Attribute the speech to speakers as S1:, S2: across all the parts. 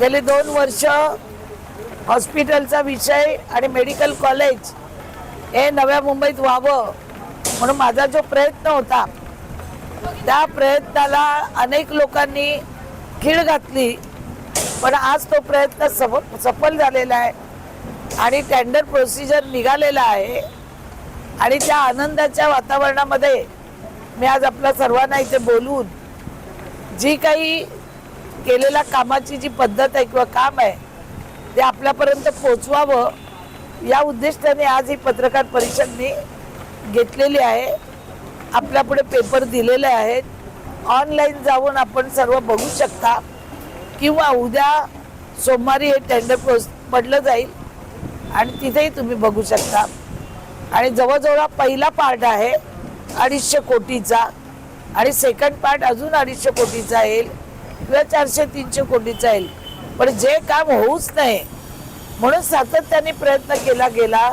S1: गेली दोन वर्ष हॉस्पिटलचा विषय आणि मेडिकल कॉलेज हे नव्या मुंबईत व्हावं म्हणून माझा जो प्रयत्न होता त्या प्रयत्नाला अनेक लोकांनी खीळ घातली. पण आज तो प्रयत्न सफ सफल झालेला आहे आणि टेंडर प्रोसिजर निघालेला आहे आणि त्या आनंदाच्या वातावरणामध्ये मी आज आपल्या सर्वांना इथे बोलून जी काही केलेल्या कामाची जी पद्धत आहे किंवा काम आहे ते आपल्यापर्यंत पोचवावं या उद्दिष्टाने आज ही पत्रकार परिषद मी घेतलेली आहे. आपल्यापुढे पेपर दिलेले आहेत. ऑनलाईन जाऊन आपण सर्व बघू शकता. किंवा उद्या सोमवारी हे टेंडर प्रोस पडलं जाईल आणि तिथेही तुम्ही बघू शकता. आणि जवळजवळ पहिला पार्ट आहे अडीचशे कोटीचा. आणि सेकंड पार्ट अजून अडीचशे कोटीचा येईल. किंवा चारशे तीनशे कोटीचा येईल. पण जे काम होऊच नये म्हणून सातत्याने प्रयत्न केला गेला.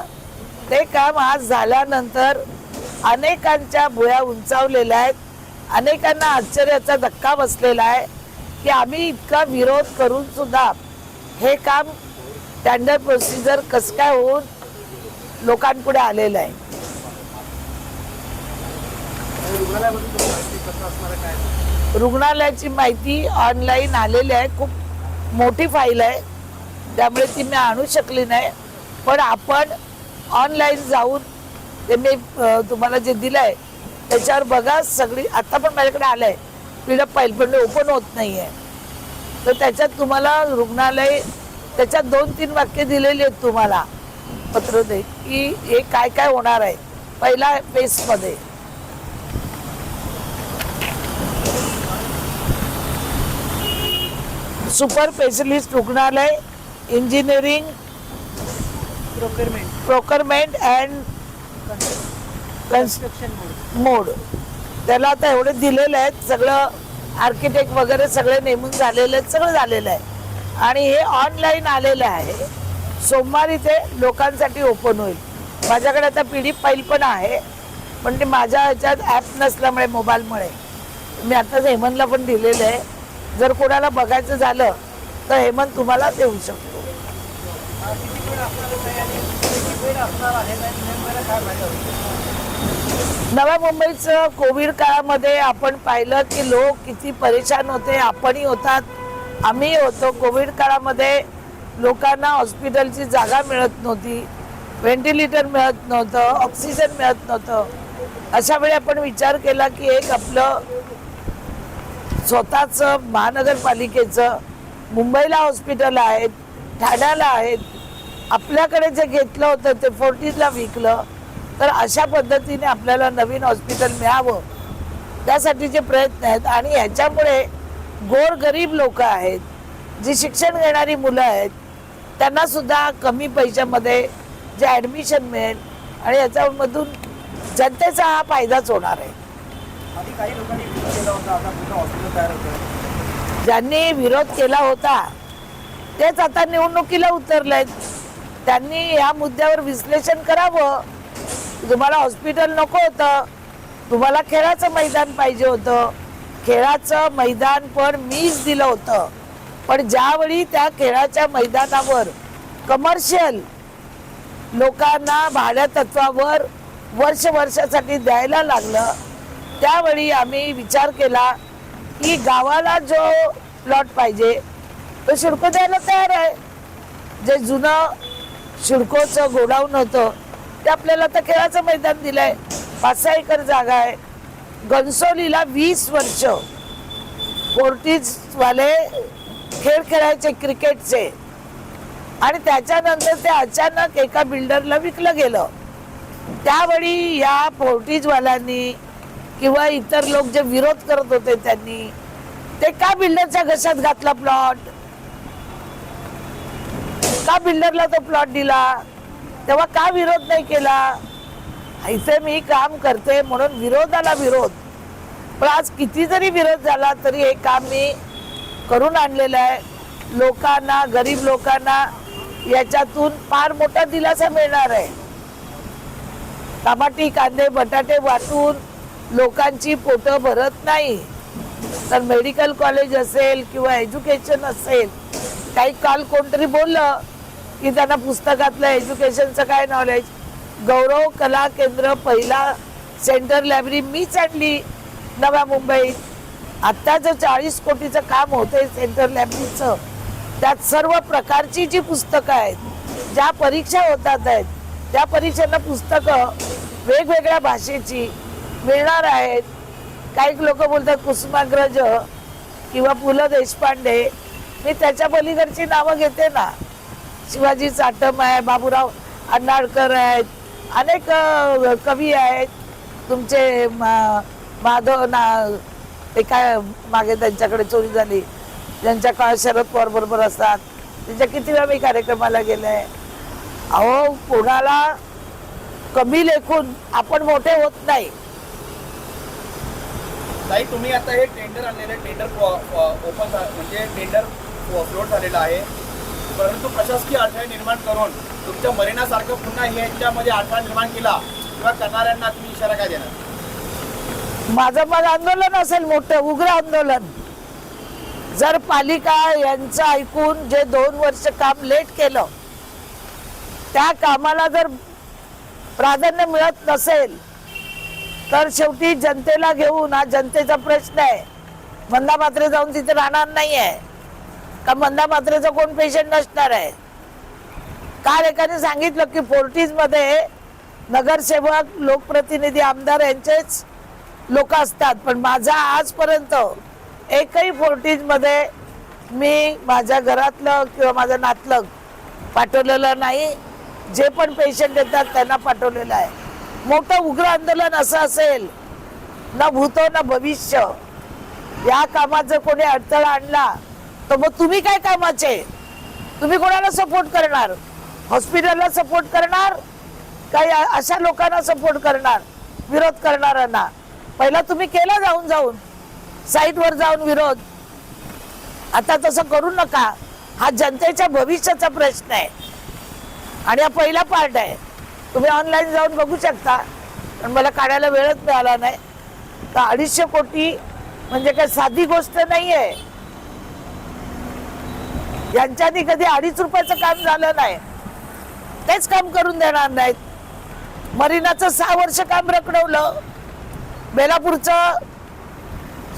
S1: ते काम आज झाल्यानंतर अनेकांच्या भुया उंचावलेल्या आहेत. अनेकांना आश्चर्याचा धक्का बसलेला आहे की आम्ही इतका विरोध करून सुद्धा हे काम टेंडर प्रोसिजर कसं काय होऊन लोकांपुढे आलेलं आहे? रुग्णालयाची माहिती ऑनलाईन आलेली आहे. खूप मोठी फाईल आहे. त्यामुळे ती मी आणू शकली नाही. पण आपण ऑनलाईन जाऊन ते मी तुम्हाला जे दिलं आहे त्याच्यावर बघा सगळी. आता पण माझ्याकडे आलं आहे पिढं पहिले पण ओपन होत नाही आहे तर त्याच्यात तुम्हाला रुग्णालय त्याच्यात दोन तीन वाक्य दिलेली आहेत तुम्हाला. पत्र दे की हे काय काय होणार आहे. पहिला फेसमध्ये सुपर स्पेशलिस्ट रुग्णालय engineering
S2: procurement
S1: procurement and
S2: construction mode
S1: mode त्याला आता एवढे दिलेले आहेत सगळं आर्किटेक्ट वगैरे सगळे नेमून झालेले आहेत सगळं झालेलं आहे. आणि हे ऑनलाईन आलेलं आहे. सोमवारी ते लोकांसाठी ओपन होईल. माझ्याकडे आता पी डी फाईल पण आहे पण ते माझ्या ह्याच्यात ॲप नसल्यामुळे मोबाईलमुळे मी आताच हेमंतला पण दिलेलं आहे. जर कोणाला बघायचं झालं तर हेमंत तुम्हाला देऊ शकतो. नव्या मुंबईचं कोविड काळामध्ये आपण पाहिलं की लोक किती परेशान होते. आपणही होतात आम्ही होतो. कोविड काळामध्ये लोकांना हॉस्पिटलची जागा मिळत नव्हती व्हेंटिलेटर मिळत नव्हतं ऑक्सिजन मिळत नव्हतं. अशा वेळी आपण विचार केला की एक आपलं स्वतःचं महानगरपालिकेचं मुंबईला हॉस्पिटल आहेत ठाण्याला आहेत आपल्याकडे जे घेतलं होतं ते फोर्टीजला विकलं तर अशा पद्धतीने आपल्याला नवीन हॉस्पिटल मिळावं. त्यासाठीचे प्रयत्न आहेत आणि ह्याच्यामुळे गोरगरीब लोक आहेत जी शिक्षण घेणारी मुलं आहेत त्यांना सुद्धा कमी पैशामध्ये जे ॲडमिशन मिळेल आणि याच्यामधून जनतेचा हा फायदाच होणार आहे.
S2: आधी काही लोकांनी विरोध केला होता आता पुन्हा हॉस्पिटल तयार होतं
S1: ज्यांनी विरोध केला होता तेच आता निवडणुकीला उतरलेत. त्यांनी या मुद्द्यावर विश्लेषण करावं. तुम्हाला हॉस्पिटल नको होतं. तुम्हाला खेळाचं मैदान पाहिजे होतं. खेळाचं मैदान पण मीच दिलं होतं. पण ज्यावेळी त्या खेळाच्या मैदानावर कमर्शियल लोकांना भाड्या तत्वावर वर्ष वर्षासाठी द्यायला लागलं त्यावेळी आम्ही विचार केला की गावाला जो प्लॉट पाहिजे तो शिडको द्यायला तयार आहे. जे जुनं शिडकोचं गोडाऊन होतं ते आपल्याला आता खेळाचं मैदान दिलंय. पाच सहा एकर जागा आहे. गणसोलीला वीस वर्ष. पोर्टीजवाले खेळ खेळायचे क्रिकेटचे. आणि त्याच्यानंतर ते अचानक एका बिल्डरला विकलं गेलं. त्यावेळी या पोर्टीजवाल्यांनी किंवा इतर लोक जे विरोध करत होते त्यांनी ते का बिल्डरच्या घशात घातला प्लॉट का बिल्डरला तो प्लॉट दिला? तेव्हा का विरोध नाही केला? इथे मी काम करते म्हणून विरोधाला विरोध. पण आज किती जरी विरोध झाला तरी हे काम मी करून आणलेलं आहे. लोकांना गरीब लोकांना याच्यातून फार मोठा दिलासा मिळणार आहे. टमाटी कांदे बटाटे वाटून लोकांची पोटं भरत नाही. तर मेडिकल कॉलेज असेल किंवा एज्युकेशन असेल काही काल कोणतरी बोललं की त्यांना पुस्तकातलं एज्युकेशनचं काय नॉलेज गौरव कला केंद्र पहिला सेंटर लायब्ररी मीच आणली नव्या मुंबईत. आत्ता जर चाळीस कोटीचं काम होते सेंटर लायब्ररीचं त्यात सर्व प्रकारची जी पुस्तकं आहेत ज्या परीक्षा होतात आहेत त्या परीक्षांना पुस्तकं वेगवेगळ्या भाषेची मिळणार आहेत. काही लोक बोलतात कुसुमाग्रज किंवा पु ल देशपांडे. मी त्याच्या पलीकडची नावं घेते ना. शिवाजी चाटम आहे बाबूराव अण्णाळकर आहेत अनेक कवी आहेत. तुमचे मा- माधव ना ते काय मागे त्यांच्याकडे चोरी झाली. ज्यांच्या काळ शरद पवार बरोबर असतात. त्यांच्या किती वेळा मी कार्यक्रमाला गेले. अहो कोणाला कमी लेखून आपण मोठे होत नाही.
S2: ताई तुम्ही आता हे टेंडर आणलेलं टेंडर ओपन म्हणजे टेंडर फ्लोट झालेलं आहे. परंतु प्रशासकीय अडथळे निर्माण करून तुमच्या मरिनासारखं पुन्हा यांच्यामध्ये अडथळा निर्माण केला किंवा करणाऱ्यांना तुम्ही इशारा काय देणार?
S1: माझं पण आंदोलन असेल मोठं उग्र आंदोलन. जर पालिका यांचं ऐकून जे दोन वर्ष काम लेट केलं त्या कामाला जर प्राधान्य मिळत नसेल तर शेवटी जनतेला घेऊन हा जनतेचा प्रश्न आहे. मंदा मात्रे जाऊन तिथे राहणार नाही आहे का मंदा मात्रेचा कोण पेशंट नसणार आहे? काल एकाने सांगितलं की फोर्टीजमध्ये नगरसेवक लोकप्रतिनिधी आमदार यांचेच लोक असतात. पण माझा आजपर्यंत एकही फोर्टीजमध्ये मी माझ्या घरातलं किंवा माझं नातलग पाठवलेलं नाही. जे पण पेशंट येतात त्यांना पाठवलेलं आहे. मोठं उग्र आंदोलन असं असेल ना भूतो ना भविष्य या कामात जर कोणी अडथळा आणला तर मग तुम्ही काय कामाचे? तुम्ही कोणाला सपोर्ट करणार? हॉस्पिटलला सपोर्ट करणार? काही अशा लोकांना सपोर्ट करणार? विरोध करणाऱ्यांना? पहिला तुम्ही केला जाऊन जाऊन साईटवर जाऊन विरोध. आता तसं करू नका. हा जनतेच्या भविष्याचा प्रश्न आहे. आणि हा पहिला पार्ट आहे. तुम्ही ऑनलाईन जाऊन बघू शकता. पण मला काढायला वेळच मिळाला नाही. तर अडीचशे कोटी म्हणजे काय साधी गोष्ट नाही आहे यांच्यानी कधी अडीच रुपयाचं काम झालं नाही. तेच काम करून देणार नाहीत. मरीनाचं सहा वर्ष काम रखडवलं. बेलापूरचं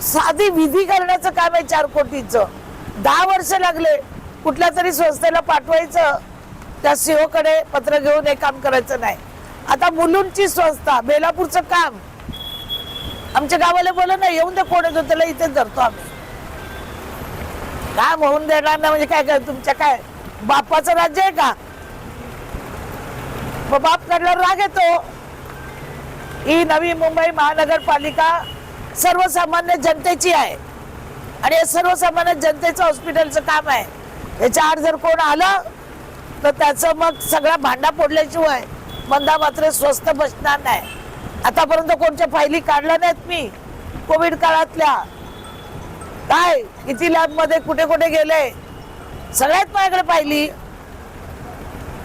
S1: साधी विधी करण्याचं काम आहे चार कोटीचं. दहा वर्ष लागले. कुठल्या तरी संस्थेला पाठवायचं. त्या सीओकडे पत्र घेऊन हे काम करायचं नाही. आता मुलुंडची संस्था बेलापूरचं काम. आमच्या गावाला बोला ना येऊन दे कोण येतो त्याला इथेच धरतो आम्ही. काम होऊन देणार ना म्हणजे काय काय तुमच्या काय बापाचं राज्य आहे का? मग बाप काढल्यावर राग येतो. ही नवी मुंबई महानगरपालिका सर्वसामान्य जनतेची आहे. आणि हे सर्वसामान्य जनतेचं हॉस्पिटलचं काम आहे. याच्या आड जर कोण आलं तर त्याचं मग सगळा भांडा फोडल्याशिवाय मंदा मात्र स्वस्त बसणार नाही. आतापर्यंत कोणच्या फायली काढल्या नाहीत मी? कोविड काळातल्या. काय? किती लॅबमध्ये कुठे कुठे गेले? सगळ्यात माझ्याकडे पाहिली.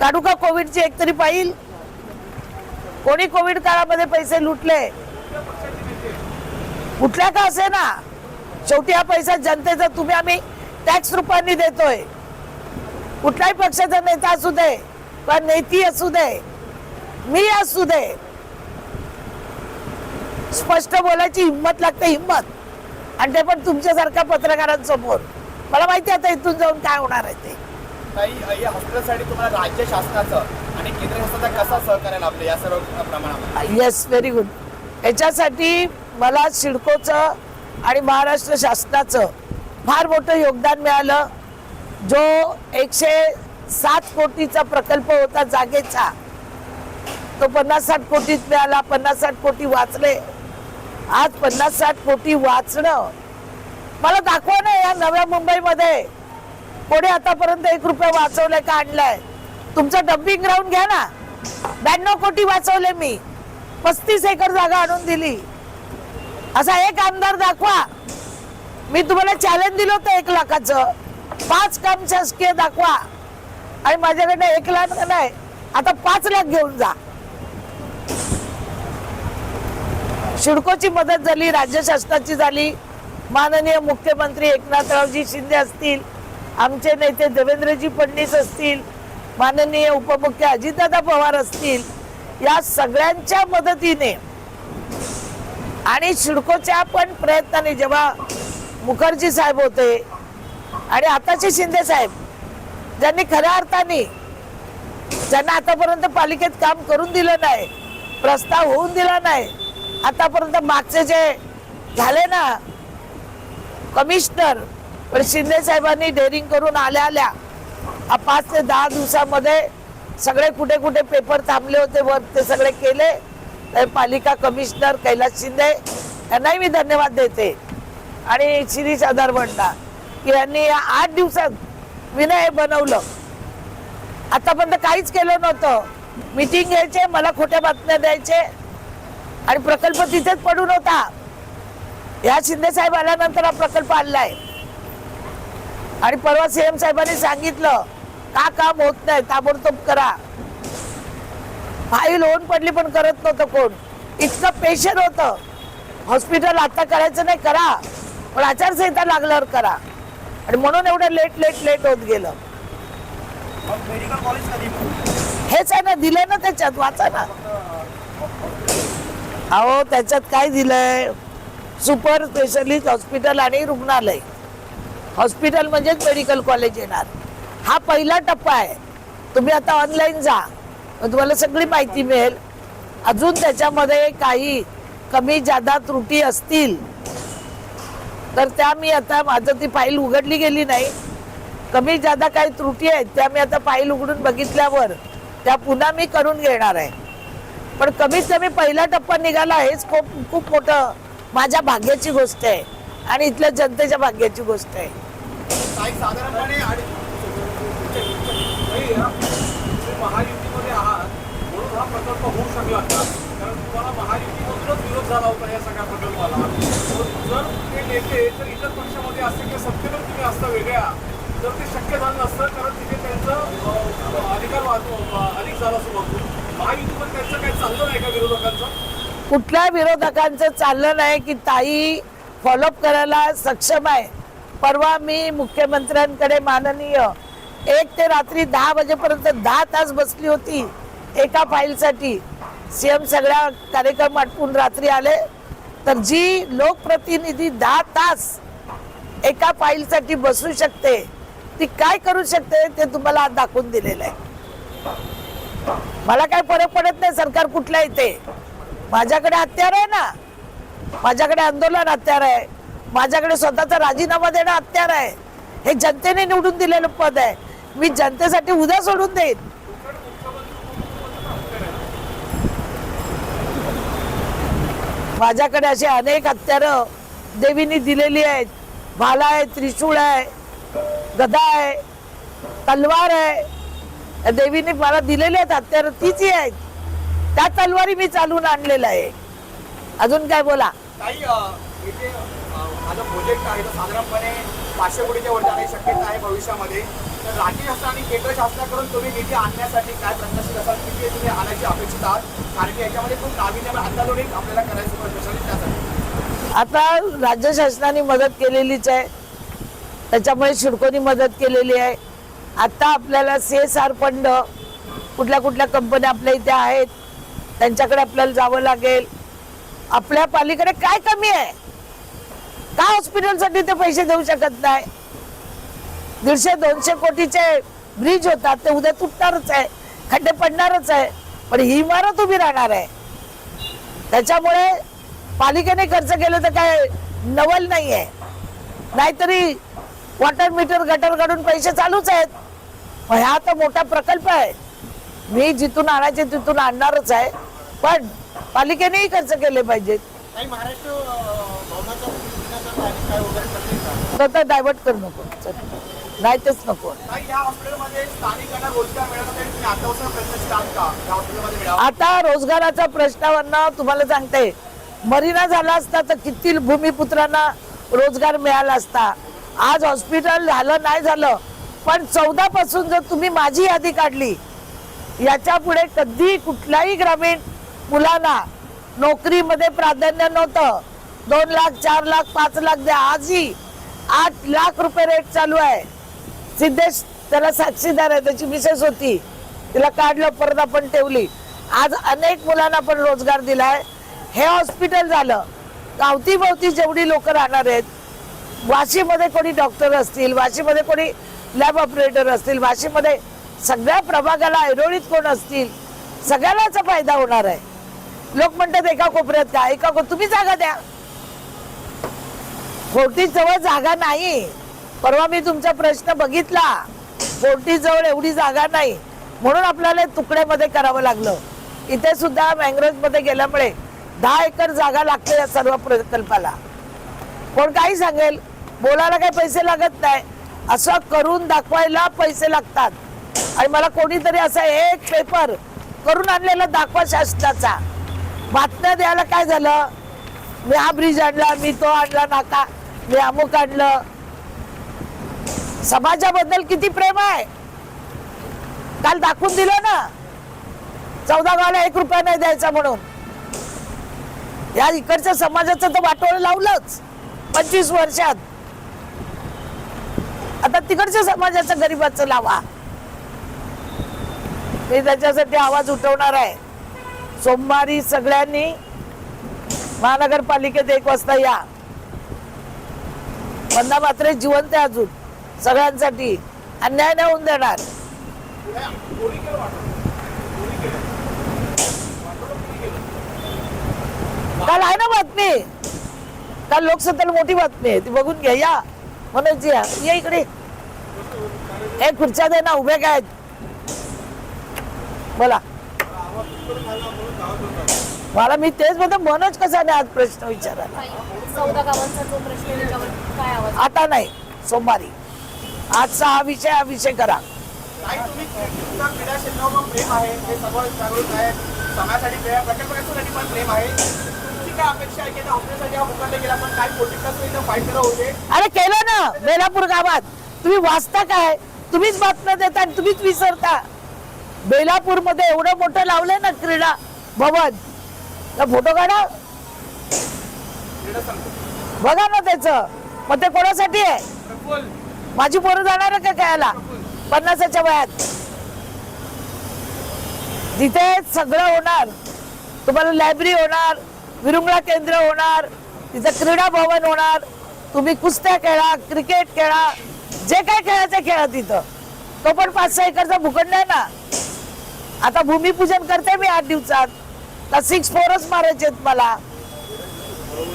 S1: काढू का कोविडची एक तरी पाहिल कोणी कोविड काळामध्ये पैसे लुटले? कुठल्या का असे ना? शेवटी हा पैसा जनतेचा तुम्ही आम्ही टॅक्स रुपयांनी देतोय. कुठल्याही पक्षाचा नेता असू दे किंवा नेती असू दे मी असू दे. स्पष्ट बोलायची हिंमत लागते हिंमत. आणि ते पण तुमच्यासारख्या पत्रकारांसमोर. मला माहिती आता इथून जाऊन काय होणार आहे ते.
S2: तुम्हाला राज्य शासनाचं आणि केंद्र शासनाचा कसा सहकार्य लाभलं या सर्व प्रमाणामध्ये?
S1: येस व्हेरी गुड याच्यासाठी मला सिडकोचं आणि महाराष्ट्र शासनाचं फार मोठं योगदान मिळालं. जो एकशे सात कोटीचा प्रकल्प होता जागेचा तो पन्नास साठ कोटीत मिळाला पन्नास साठ कोटी वाचले. आज पन्नास साठ कोटी वाचणं मला दाखवा ना या नव्या मुंबईमध्ये. कोणी आतापर्यंत एक रुपया वाचवलाय का आणलाय? तुमचं डम्पिंग ग्राउंड घ्या ना. ब्याण्णव कोटी वाचवले मी. पस्तीस एकर जागा आणून दिली. असा एक आमदार दाखवा. मी तुम्हाला चॅलेंज दिलं होतं एक लाखाचं. पाच काम शासकीय दाखवा. आणि माझ्याकडे एक लाख नाही. आता पाच लाख घेऊन जा. शिडकोची मदत झाली राज्य शासनाची झाली. माननीय मुख्यमंत्री एकनाथरावजी शिंदे असतील आमचे नेते देवेंद्रजी फडणवीस असतील माननीय उपमुख्य अजितदादा पवार असतील या सगळ्यांच्या मदतीने आणि शिडकोच्या पण प्रयत्नाने जेव्हा मुखर्जी साहेब होते आणि आताचे शिंदे साहेब ज्यांनी खऱ्या अर्थाने ज्यांना आतापर्यंत पालिकेत काम करून दिलं नाही प्रस्ताव होऊन दिला नाही आतापर्यंत मागचे जे झाले ना कमिशनर पण शिंदे साहेबांनी डेअरिंग करून आल्या आल्या पाच ते दहा दिवसामध्ये सगळे कुठे कुठे पेपर थांबले होते वर ते सगळे केले तर पालिका कमिशनर कैलास शिंदे यांनाही मी धन्यवाद देते. आणि शिरीष आधारवंडा यांनी या आठ दिवसात विनय बनवलं. आतापर्यंत काहीच केलं नव्हतं. मीटिंग घ्यायचे मला खोट्या बातम्या द्यायचे आणि प्रकल्प तिथेच पडून होता. या शिंदे साहेब आल्यानंतर हा प्रकल्प आणलाय. आणि परवा सीएम साहेबांनी सांगितलं का काम होत नाही ताबडतोब करा. फाईल होऊन पडली पण करत नव्हतं कोण. इतकं पेशंट होतं. हॉस्पिटल आता करायचं नाही करा. पण आचारसंहिता लागल्यावर करा. आणि म्हणून एवढं लेट लेट लेट होत गेलं. हेच आहे ना दिलंय ना त्याच्यात वाचा ना. अहो त्याच्यात काय दिलंय? सुपर स्पेशलिस्ट हॉस्पिटल आणि रुग्णालय. हॉस्पिटल म्हणजेच मेडिकल कॉलेज येणार. हा पहिला टप्पा आहे. तुम्ही आता ऑनलाईन जा. तुम्हाला सगळी माहिती मिळेल. अजून त्याच्यामध्ये काही कमी जादा त्रुटी असतील. तर त्या मी आता माझं ती फाईल उघडली गेली नाही. कमी जादा काही त्रुटी आहेत त्या मी आता फाईल उघडून बघितल्यावर त्या पुन्हा मी करून घेणार आहे. पण कमीत कमी पहिला टप्पा निघाला हेच खूप खूप मोठं माझ्या भाग्याची गोष्ट आहे आणि इथल्या जनतेच्या भाग्याची गोष्ट आहे.
S3: महायुतीमध्ये आहात म्हणून हा प्रकल्प होऊ शकला कारण तुम्हाला एकच विरोध झाला होता या सगळ्या प्रकल्पाला जर ते नेते जर इतर पक्षामध्ये असते किंवा सत्तेवर तुम्ही असता वेगळ्या तर ते शक्य झालं नसतं कारण तिथे त्यांचं अधिकार वाहतो अधिक झाला असं बघतो महायुतीमध्ये त्यांचं काही चाललं नाही का विरोधकांचं?
S1: कुठल्या विरोधकांचं चाललं नाही की ताई फॉलोअप करायला सक्षम आहे? परवा मी मुख्यमंत्र्यांकडे माननीय एक ते रात्री दहा वाजेपर्यंत दहा तास बसली होती एका फाईलसाठी सीएम सगळ्या कार्यक्रम आटपून रात्री आले. तर जी लोकप्रतिनिधी दहा तास एका फाईलसाठी बसू शकते ती काय करू शकते ते तुम्हाला आज दाखवून दिलेलं आहे. मला काय फरक पडत नाही सरकार कुठल्या येते माझ्याकडे हत्यार आहे ना. माझ्याकडे आंदोलन हत्यार आहे. माझ्याकडे स्वतःचा राजीनामा देणं हत्यार आहे. हे जनतेने निवडून दिलेलं पद आहे. मी जनतेसाठी उद्या सोडून देईन. माझ्याकडे असे अनेक अत्यार देवीनी दिलेली आहेत. भाला आहे त्रिशूळ आहे गदा आहे तलवार आहे. या देवीने मला दिलेले आहेत अत्यार तीच आहेत. त्या तलवारी मी चालून आणलेलं आहे. अजून काय बोला?
S2: काही प्रोजेक्ट आहे तो साधारणपणे पाचशे कोटीच्या वर जाण्याची शक्यता आहे भविष्यामध्ये. तर राज्य शासन आणि केंद्र शासनाकडून तुम्ही निधी आणण्यासाठी काय प्रयत्नशील असाल किती तुम्ही आणायची अपेक्षित आहात? याच्यामध्ये खूप आपल्याला करायचं स्पेशली त्यासाठी.
S1: आता राज्य शासनाने मदत केलेलीच आहे. त्याच्यामुळे शिडकोनी मदत केलेली आहे. आता आपल्याला सी एस आर फंड कुठल्या कुठल्या कंपन्या आपल्या इथे आहेत त्यांच्याकडे आपल्याला जावं लागेल. आपल्या पालीकडे काय कमी आहे? का हॉस्पिटलसाठी ते पैसे देऊ शकत नाही? दीडशे दोनशे कोटीचे ब्रिज होतात ते उद्या तुटणारच आहे खड्डे पडणारच आहे. पण ही इमारत उभी राहणार आहे. त्याच्यामुळे पालिकेने खर्च केलं तर काय नवल नाही आहे नाहीतरी वॉटर मीटर गटर काढून पैसे चालूच आहेत. मग हा तर मोठा प्रकल्प आहे. मी जिथून आणायचे तिथून आणणारच आहे. पण पालिकेनेही खर्च केले पाहिजेत. तर डायव्हर्ट करू नको. चल. नाही तेच नको आता रोजगाराचा प्रश्नावरनं तुम्हाला सांगते. मरिना झाला असता तर किती भूमिपुत्रांना रोजगार मिळाला असता. आज हॉस्पिटल झालं नाही झालं. पण चौदा पासून जर तुम्ही माझी यादी काढली याच्यापुढे कधी कुठल्याही ग्रामीण मुलांना नोकरीमध्ये प्राधान्य नव्हतं. दोन लाख चार लाख पाच लाख द्या. आजही आठ लाख रुपये रेट चालू आहे. सिद्धेश त्याला साक्षीदार आहे त्याची मिसेस होती. तिला काढलं परत आपण ठेवली. आज अनेक मुलांना पण रोजगार दिलाय. हे हॉस्पिटल झालं. गावती भोवती जेवढी लोक राहणार आहेत वाशीमध्ये कोणी डॉक्टर असतील वाशीमध्ये कोणी लॅब ऑपरेटर असतील वाशीमध्ये सगळ्या प्रभागाला ऐरोळीत कोण असतील सगळ्यालाच फायदा होणार आहे. लोक म्हणतात एका कोपऱ्यात का? एका को तुम्ही जागा द्या. फोर्टी जवळ जागा नाही. परवा मी तुमचा प्रश्न बघितला. फोर्टी जवळ एवढी जागा नाही. म्हणून आपल्याला तुकड्यामध्ये करावं लागलं. इथे सुद्धा मँग्रोजमध्ये गेल्यामुळे दहा एकर जागा लागते या सर्व प्रकल्पाला. कोण काही सांगेल? बोलायला काही पैसे लागत नाही. असं करून दाखवायला पैसे लागतात. आणि मला कोणीतरी असा एक पेपर करून आणलेला दाखवा शासनाचा. बातम्या द्यायला काय झालं? मी हा ब्रिज आणला मी तो आणला नाका. मी अमुक आणलं. समाजाबद्दल किती प्रेम आहे? काल दाखवून दिलं ना? चौदा गावाला एक रुपया नाही द्यायचा म्हणून. या इकडच्या समाजाचं तर वाटोळ लावलंच. पंचवीस वर्षात. आता तिकडच्या समाजाचं गरीबाचं लावा. मी त्याच्यासाठी आवाज उठवणार आहे. सोमवारी सगळ्यांनी महानगरपालिकेत एक वाजता या. वंदा मात्रे जिवंत आहे अजून. सगळ्यांसाठी अन्याय नाही होऊन देणार.
S3: केलं
S1: आहे ना बातमी? काल लोकसत्तेला मोठी बातमी आहे? ती बघून घ्या या. मनोज या या इकडे. हे खुर्च्या दे ना उभे काय? बोला. मला मी तेच म्हणतो मनोज कसा नाही आज प्रश्न विचारायला आता नाही सोमवारी. आजचा हा विषय हा विषय करा. अरे केलं ना बेलापूर गावात. तुम्ही वाचता काय? तुम्हीच बातम्या देता आणि तुम्हीच विसरता. बेलापूरमध्ये एवढं मोठं लावलंय ना क्रीडा भवन. फोटो काढा. बघा ना त्याच. मग ते कोणासाठी आहे? माझी पोरं जाणार आहे का खेळायला? पन्नासाच्या वयात. तिथे सगळं होणार तुम्हाला लायब्ररी होणार विरुंगळा केंद्र होणार तिथं क्रीडा भवन होणार तुम्ही कुस्त्या खेळा क्रिकेट खेळा जे काय खेळायचं खेळा तिथं. तो पण पाच सहा एकरचा भूखंड आहे ना. आता भूमिपूजन करते मी आठ दिवसात. का सिक्स फोरच मारायचे मला.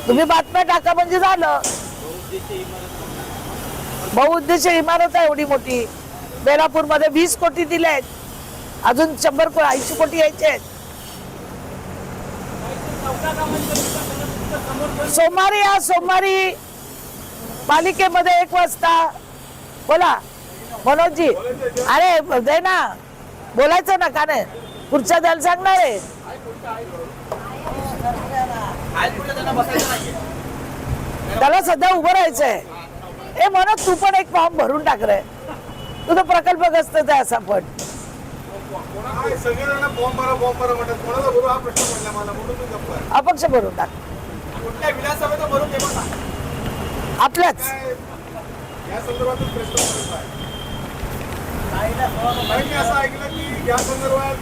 S1: तुम्ही बातम्या टाका म्हणजे झालं. बहुउद्देशीय इमारत आहे एवढी मोठी. बेलापूरमध्ये वीस कोटी दिले आहेत अजून शंभर को ऐंशी कोटी यायचे आहेत. सोमवारी या सोमवारी पालिकेमध्ये एक वाजता बोला. मनोजजी. अरे दे ना. बोलायचं ना का नाही पुढच्या द्यायला सांगणार आहे. त्याला सध्या उभं राहायचंय. हे म्हणत तू पण एक फॉर्म भरून टाक रे. तुझं प्रकल्पग्रस्त आहे असा पण.
S3: हा.
S1: अपक्ष भरून टाक. आपल्याच.
S3: काय या संदर्भातच प्रश्न कारण मी असं ऐकलं की या संदर्भात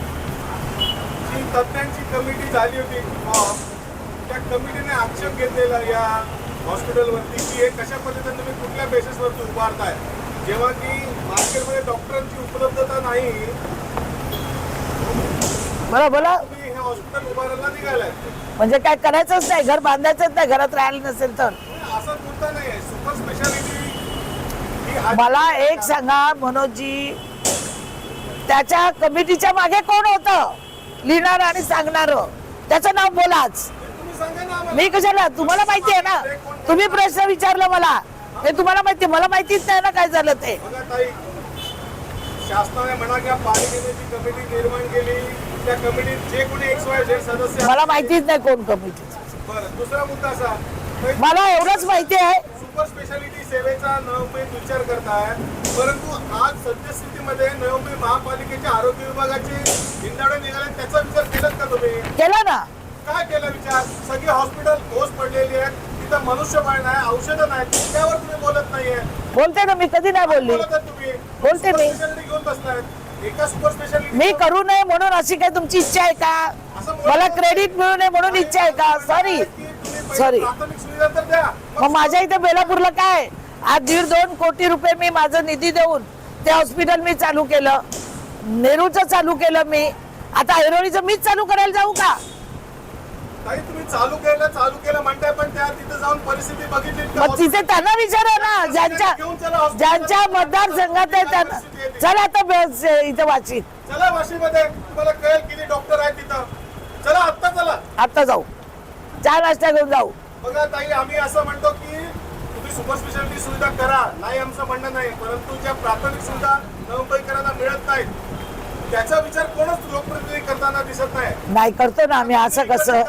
S3: जी तज्ज्ञांची कमिटी झाली होती फॉर्म त्या कमिटीने आक्षेप घेतलेला या हॉस्पिटलवरती की हे कशा पद्धतीने तुम्ही कुठल्या बेसिसवरती उभारताय? जेव्हा की मार्केटमध्ये डॉक्टरांची उपलब्धता नाही
S1: बोला बोला.
S3: तुम्ही हे हॉस्पिटल उभारायला निघालाय.
S1: म्हणजे काय करायचंच नाही घर बांधायचंच नाही घरात राहायला नसेल तर.
S3: असं मुद्दा नाही सुपर स्पेशालिटी
S1: मला एक सांगा मनोजजी त्याच्या कमिटीच्या मागे कोण होतं? लिहिणार आणि सांगणार. त्याचं नाव बोलाच. मी कशाला? तुम्हाला माहिती आहे ना? तुम्ही प्रश्न विचारला मला. हे तुम्हाला माहिती मला माहितीच नाही ना काय झालं ते.
S3: शासनाने म्हणा कमिटी निर्माण केली. त्या कमिटीत जे कोणी एक्स वाय झेड सदस्य
S1: मला माहितीच नाही कोण कमिटी
S3: बरं दुसरा मुद्दा असा.
S1: मला एवढंच माहिती आहे.
S3: सुपर स्पेशालिटी सेवेचा नवमुंबईत विचार करताय परंतु आज सद्यस्थितीमध्ये नवी मुंबई महापालिकेच्या आरोग्य विभागाचे हिंदाडे निघाले त्याचा विचार केलात का तुम्ही?
S1: केलं ना.
S3: काय केला विचार? सगळे हॉस्पिटल पडलेली आहेत. तिथं मनुष्यबळ नाही औषधं नाहीत त्यावर तुम्ही बोलत नाहीये.
S1: बोलते ना मी कधी नाही बोलली.
S3: बोलत आहात तुम्ही.
S1: बोलते मी.
S3: स्पेशालिटी घेऊन बसतायत एका सुपर स्पेशालिटी
S1: मी करू नये म्हणून अशी काय तुमची इच्छा आहे का? मला क्रेडिट मिळू नये म्हणून इच्छा आहे का? सॉरी सॉरी
S3: प्राथमिक सुविधा तर द्या.
S1: मग माझ्या इथे बेलापूरला काय? आज दीड दोन कोटी रुपये मी माझं निधी देऊन ते हॉस्पिटल मी चालू केलं. नेहरूचं चालू केलं मी. आता ऐरोळीचं मीच चालू करायला जाऊ का?
S3: ताई तुम्ही चालू केलं चालू केलं म्हणताय पण त्या तिथे जाऊन परिस्थिती बघितली?
S1: मग तिथे त्यांना विचारा ना. ज्यांच्या ज्यांच्या मतदारसंघात आहे त्यांना चला आता बस इथं वाचित
S3: चला वाशीमध्ये. तुम्हाला कळेल किती डॉक्टर आहेत तिथं. चला आत्ता चला.
S1: आता जाऊ. चहा नाश्ता घेऊन जाऊ.
S3: बघा ताई आम्ही असं म्हणतो की तुम्ही सुपर स्पेशालिटी सुविधा करा. नाही आमचं म्हणणं नाही परंतु ज्या प्राथमिक सुविधा नवमुंबईकरांना मिळत नाहीत त्याचा विचार कोणच लोकप्रतिनिधी करताना दिसत नाही.
S1: नाही करतो ना आम्ही असं कसं?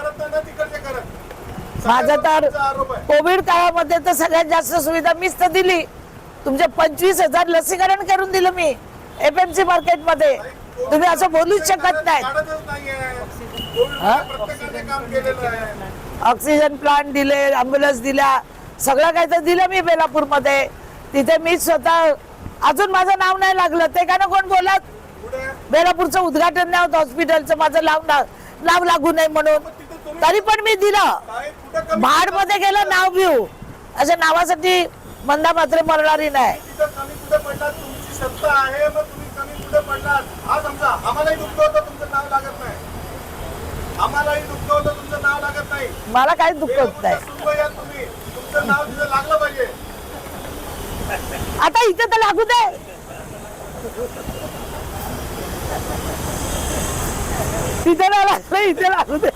S1: माझं तर कोविड काळामध्ये तर सगळ्यात जास्त सुविधा मीच तर दिली. तुमचे पंचवीस हजार लसीकरण करून दिलं मी एफएमसी मार्केटमध्ये. तुम्ही असं बोलूच शकत नाही. ऑक्सिजन प्लांट दिले अँब्युलन्स दिल्या सगळं काही तर दिलं मी बेलापूरमध्ये. तिथे मी स्वतः अजून माझं नाव नाही लागलं ते का ना कोण बोलत? बेलापूरचं उद्घाटन नाही होत हॉस्पिटलचं. माझं ना- नाव लागू नये म्हणून. तरी पण मी दिलं.
S3: काय कुठं कमी
S1: भाडमध्ये गेलं नाव घेऊ. अशा नावासाठी मंदा मात्र मरणारी नाही. मला काही दुःख होत नाही. आता इथे तर लागू दे. तिथे लागलं इथे लागू दे.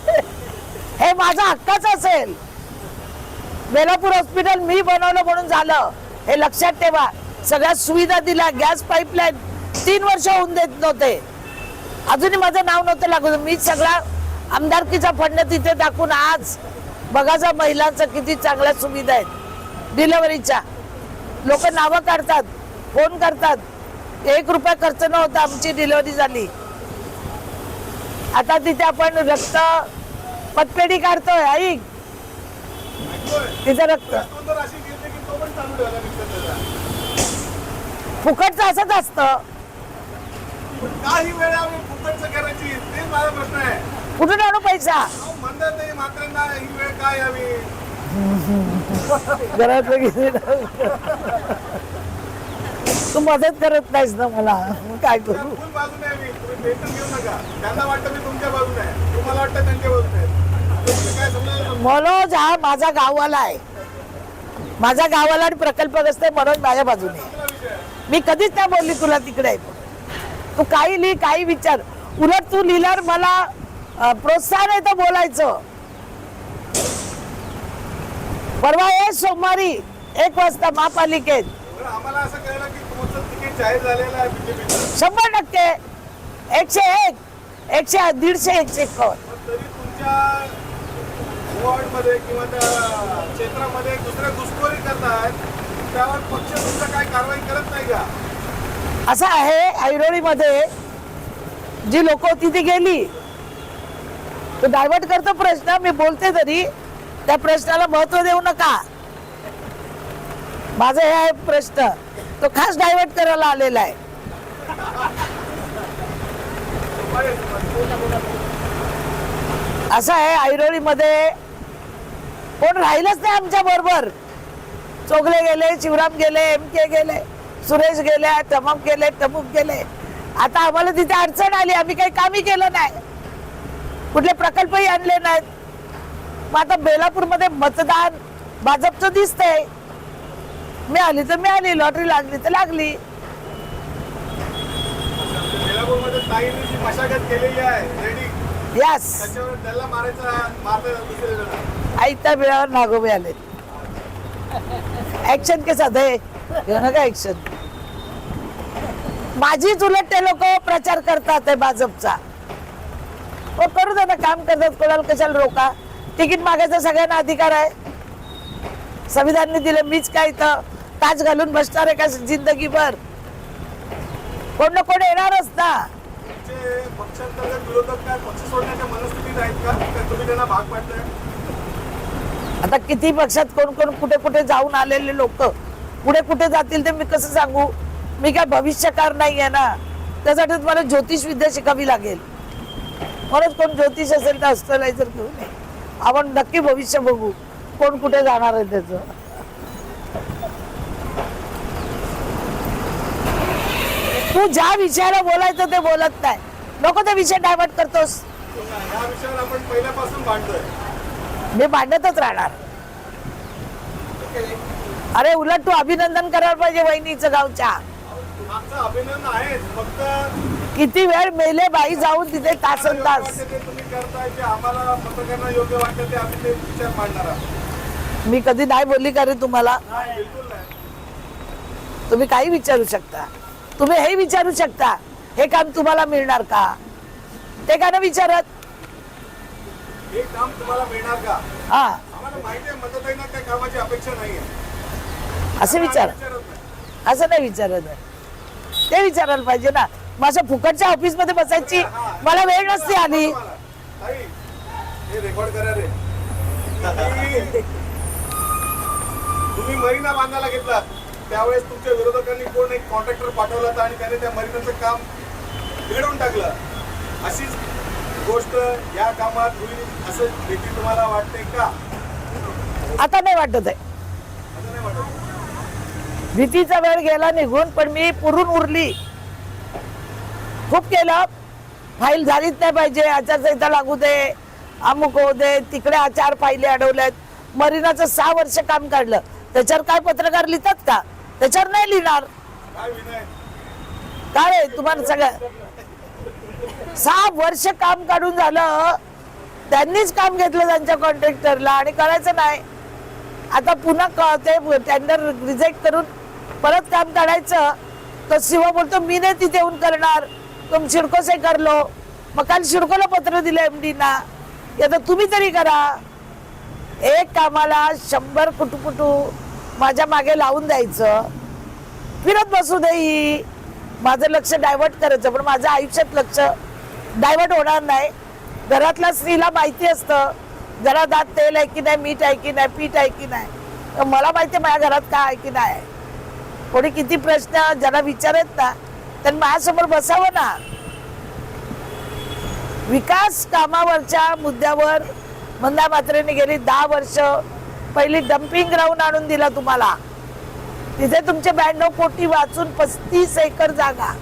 S1: हे माझा हक्काच असेल. बेलापूर हॉस्पिटल मी बनवलं म्हणून झालं. हे लक्षात ठेवा. सगळ्या सुविधा दिल्या गॅस पाईपलाईन तीन वर्ष होऊन देत नव्हते. अजूनही माझं नाव नव्हतं लागू मी सगळा आमदारकीचा फंड तिथे टाकून आज बघाचा महिलांचं किती चांगल्या सुविधा आहेत. डिलेवरीच्या लोक नावं काढतात फोन करतात. एक रुपया खर्च नव्हता आमची डिलिव्हरी झाली. आता तिथे आपण रक्त पतपेढी काढतोय
S3: ऐकतोय?
S1: तिचं रक्त. फुकटचं असंच असतं.
S3: पण काही वेळ आम्ही फुकटचं करायची ते माझा प्रश्न आहे.
S1: कुठून आणू पैसा?
S3: ही
S1: घरात तू मदत करत नाहीस ना मला. मग काय करू?
S3: फुल बाजूने आहे मी. तुम्ही टेन्शन घेऊ नका. त्यांना वाटतं मी तुमच्या बाजूने आहे. तुम्हाला वाटतं त्यांच्या बाजूने आहे. तुम्ही काय समजायला
S1: मनोज हा माझा गाववाला आहे. माझा गावाला आणि प्रकल्पग्रस्त आहे मनोज माझ्या बाजूने. आहे.
S3: विषय आहे
S1: मी कधीच नाही बोलली तुला तिकडे. तू काही लिही काही विचार. उलट तू लिहिल्यावर मला अं, प्रोत्साहन आहे तर बोलायचं. परवा ये सोमवारी एक वाजता महापालिकेत शंभर टक्के. एकशे एक एकशे दीडशे एकशे
S3: क्षेत्रामध्ये दुसऱ्या घुसखोरी त्यावर पक्ष तुमचा काय कारवाई करत नाही का?
S1: असं आहे ऐरोळीमध्ये जी लोक तिथे गेली तो डायव्हर्ट करतो प्रश्न मी बोलते तरी त्या प्रश्नाला महत्त्व देऊ नका. माझा हे आहे प्रश्न. तो खास डायव्हर्ट करायला आलेला आहे. असं आहे ऐरोळीमध्ये कोण राहिलंच नाही आमच्या बरोबर. चोगले गेले शिवराम गेले एम के गेले सुरेश गेले तमम गेले तमुक गेले. आता आम्हाला तिथे अडचण आली आम्ही काही कामही केलं नाही. कुठले प्रकल्पही आणले नाहीत. मग आता बेलापूरमध्ये मतदान भाजपचं दिसतंय. मिळाली तर मिळाली लॉटरी लागली तर लागली.
S3: बेलापूरमध्ये ताईंनी जी मशागत केलेली आहे रेडी.
S1: यास
S3: त्याच्यावर त्याला मारायचा मारता दुसरे जण.
S1: आयत्या वेळावर नागोबे आले ऍक्शन के साथ है. घेऊ नका ऍक्शन माझीच उलट ते लोक प्रचार करतात आहे भाजपचा. हो करू दे ना काम करतात कोणाला कशाला रोका? तिकीट मागायचा सगळ्यांना अधिकार आहे. संविधानने दिलं मीच काय इथं ताज घालून बसणार आहे का जिंदगीभर? कोण ना कोण येणारच ना. आता किती पक्षात कोण कोण कुठे कुठे जाऊन आलेले लोक? पुढे कुठे जातील ते मी कसं सांगू? मी काय भविष्यकार नाही आहे ना. त्यासाठी तुम्हाला ज्योतिष विद्या शिकावी लागेल. परत कोण ज्योतिष असेल तर अस्ट्रलायझर घेऊन ये. आपण नक्की भविष्य बघू. कोण कुठे जाणार आहे त्याचं? तू ज्या विषयाला बोलायचं ते बोलत नाही. नको ते विषय डायव्हर्ट करतोस. मी भांडतच राहणार. अरे उलट तू अभिनंदन करायला पाहिजे वहिनीचं गावच्या. किती वेळ मेले बाई जाऊन तिथे तासन तास. मी कधी नाही बोलली का रे तुम्हाला? तुम्ही काही विचारू शकता. तुम्ही हे विचारू शकता. हे काम तुम्हाला मिळणार का? ते का नाही विचारत.
S3: हे काम तुम्हाला मिळणार का?
S1: हा.
S3: आम्हाला माहिती आहे मतदारांना त्या कामाची अपेक्षा नाहीये
S1: असं विचार.
S3: नाही.
S1: असं नाही विचारत. आहे. ते विचारायला पाहिजे ना. माझ्या फुकटच्या ऑफिसमध्ये बसायची मला वेळ नसते आली.
S3: तुम्हाला. ताई, रेकॉर्ड करा रे. तुम्ही- मरीना बांधायला घेतलात. त्यावेळेस तुमच्या विरोधकांनी कोण एक कॉन्ट्रॅक्टर पाठवला होता आणि त्याने त्या मरीनाचं काम बिघडवून टाकलं? अशीच गोष्ट या कामात होईल असं भीती तुम्हाला वाटते का?
S1: आता नाही वाटत आहे. भीतीचा वेळ गेला निघून पण मी पुरून उरली. खूप केलं. फाईल झालीच नाही पाहिजे. आचारसंहिता लागू दे अमुक होऊ दे. तिकडे आचार फाईली अडवल्यात मरीनाचं सहा वर्ष काम काढलं. त्याच्यावर काय पत्रकार लिहितात का? त्याच्यावर नाही लिहिणार.
S3: काय
S1: तुम्हाला सगळं सहा वर्ष काम काढून झालं. त्यांनीच काम घेतलं त्यांच्या कॉन्ट्रॅक्टरला आणि करायचं नाही. आता पुन्हा ते टेंडर रिजेक्ट करून परत काम काढायचं. तर शिवा बोलतो मी नाही तिथे येऊन करणार. तुम शिडको से करलो मग काल शिडकोला पत्र दिलं एमडी ना. आता तुम्ही तरी करा. एक कामाला शंभर कुटुकुटू माझ्या मागे लावून द्यायचं. फिरत बसू दे माझं लक्ष डायव्हर्ट करायचं पण माझं आयुष्यात लक्ष डायव्हर्ट होणार नाही. घरातल्या स्त्रीला माहिती असतं जरा दात तेल आहे की नाही मीठ आहे की नाही पीठ आहे की नाही. तर मला माहिती आहे माझ्या घरात काय आहे की नाही आहे. कोणी किती प्रश्न ज्याला विचारत ना त्यांनी माझ्यासमोर बसावं ना. विकास कामावरच्या मुद्द्यावर मंदा मात्रेने गेली दहा वर्ष. पहिली डम्पिंग ग्राउंड आणून दिला तुम्हाला. तिथे तुमचे ब्याण्णव कोटी वाचून पस्तीस एकर जागा.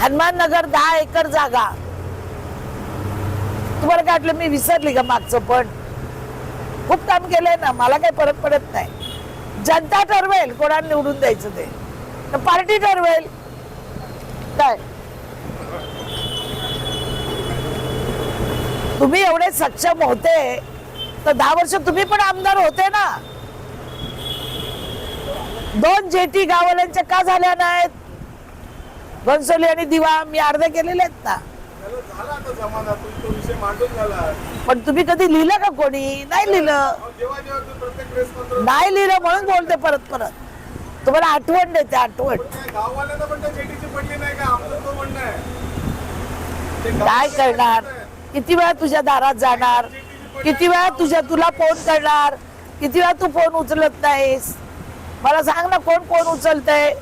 S1: हनुमान नगर दहा एकर जागा. तुम्हाला काय वाटलं मी विसरली का मागचं पण? खूप काम केलंय ना मला काही परत पडत नाही. जनता ठरवेल कोणाला निवडून द्यायचं ते. तर पार्टी ठरवेल. काय? तुम्ही एवढे सक्षम होते तर दहा वर्ष तुम्ही पण आमदार होते ना? दोन जेटी गाववाल्यांच्या का झाल्या नाहीत? घनसोली आणि दिवा मी अर्धे केलेले आहेत ना? पण तुम्ही कधी लिहिलं का कोणी? नाही लिहिलं.
S3: प्रेस पत्र
S1: नाही लिहिलं म्हणून बोलते परत परत. तुम्हाला आठवण देते आठवण.
S3: काय
S1: करणार. किती वेळा तुझ्या दारात जाणार? किती वेळा तुझ्या तुला फोन करणार? किती वेळा तू फोन उचलत नाहीस? मला सांग ना कोण फोन उचलतंय?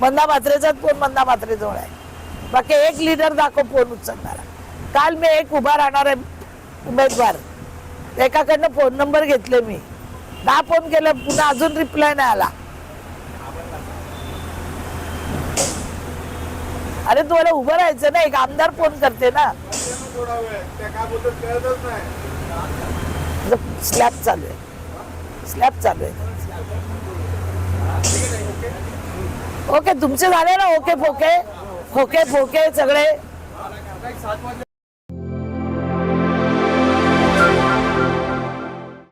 S1: मंदा मात्रेचा फोन मंदा मात्रेजवळ आहे. बाकी एक लिडर दाखव फोन उचलणारा. काल मी एक उभा राहणार आहे उमेदवार. एकाकडनं फोन नंबर घेतले मी. दहा फोन केलं पुन्हा अजून रिप्लाय नाही आला. अरे तुम्हाला उभं राहायचं ना? एक आमदार फोन करते ना
S3: त्यांना थोडा वेळ त्या काय बोलतात कळतच नाही
S1: स्लॅब चालू आहे. स्लॅब चालू आहे. ओके तुमचे झाले ना? ओके फोके. फोके फोके सगळे.